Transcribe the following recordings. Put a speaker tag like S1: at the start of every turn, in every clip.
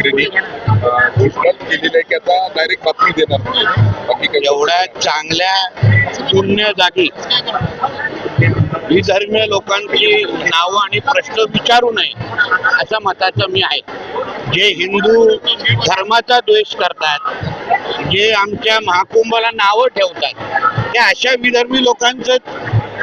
S1: ठाकरेंनी घोषणा केलेली आहे की आता डायरेक्ट बातमी देणार नाही. बाकी
S2: एवढ्या चांगल्या शून्य जागी. विधर्मीय लोकांची नावं आणि प्रश्न विचारू नये अशा मताचं मी आहे. जे हिंदू धर्माचा द्वेष करतात जे आमच्या महाकुंभाला नावं ठेवतात त्या अशा विधर्मी लोकांचं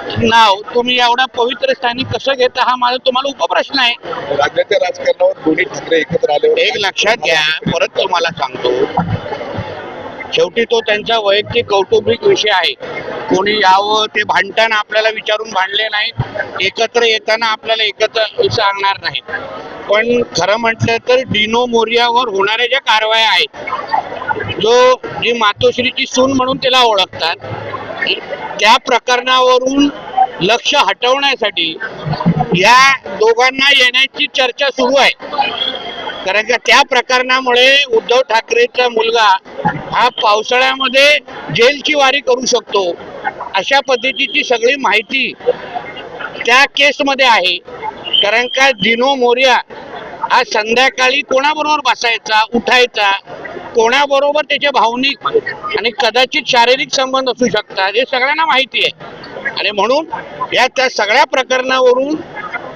S2: नाव तुम्ही एवढ्या पवित्र स्थानी कसं घेता हा माझा तुम्हाला उपप्रश्न आहे.
S1: राज्याच्या राजकारणावर दोन्ही ठाकरे एकत्र आल्यावर
S2: एक लक्षात घ्या परत तुम्हाला सांगतो. शेवटी तो त्यांचा वैयक्तिक कौटुंबिक विषय आहे. कोणी यावं ते भांडताना आपल्याला विचारून भांडले नाहीत एकत्र येताना आपल्याला एकत्र सांगणार नाहीत. पण खरं म्हटलं तर डिनो मोरियावर होणाऱ्या ज्या कारवाया आहेत जो जी मातोश्रीची सून म्हणून तिला ओळखतात त्या प्रकरणावरून लक्ष हटवण्यासाठी या दोघांना येण्याची चर्चा सुरू आहे. कारण का त्या प्रकरणामुळे उद्धव ठाकरेचा मुलगा हा पावसाळ्यामध्ये जेलची वारी करू शकतो. अशा पद्धतीची सगळी माहिती त्या केसमध्ये आहे. कारण का दिनो मोर्या हा संध्याकाळी कोणाबरोबर बसायचा उठायचा कोणाबरोबर त्याचे भावनिक आणि कदाचित शारीरिक संबंध असू शकतात हे सगळ्यांना माहिती आहे. आणि म्हणून या त्या सगळ्या प्रकरणावरून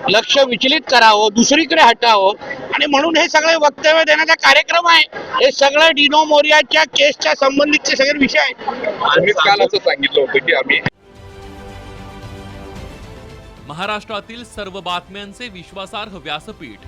S2: लक्ष विचलित करावं दुसरीकडे हटावं. आणि म्हणून हे सगळे वक्तव्य देण्याचा कार्यक्रम आहे. हे सगळं डिनो मोरियाच्या केसच्या संबंधितचे सगळे विषय आहेत.
S1: तुम्हीच काल असं सांगितलं होतं की आम्ही
S3: महाराष्ट्रातील सर्व बातम्यांचे विश्वासार्ह व्यासपीठ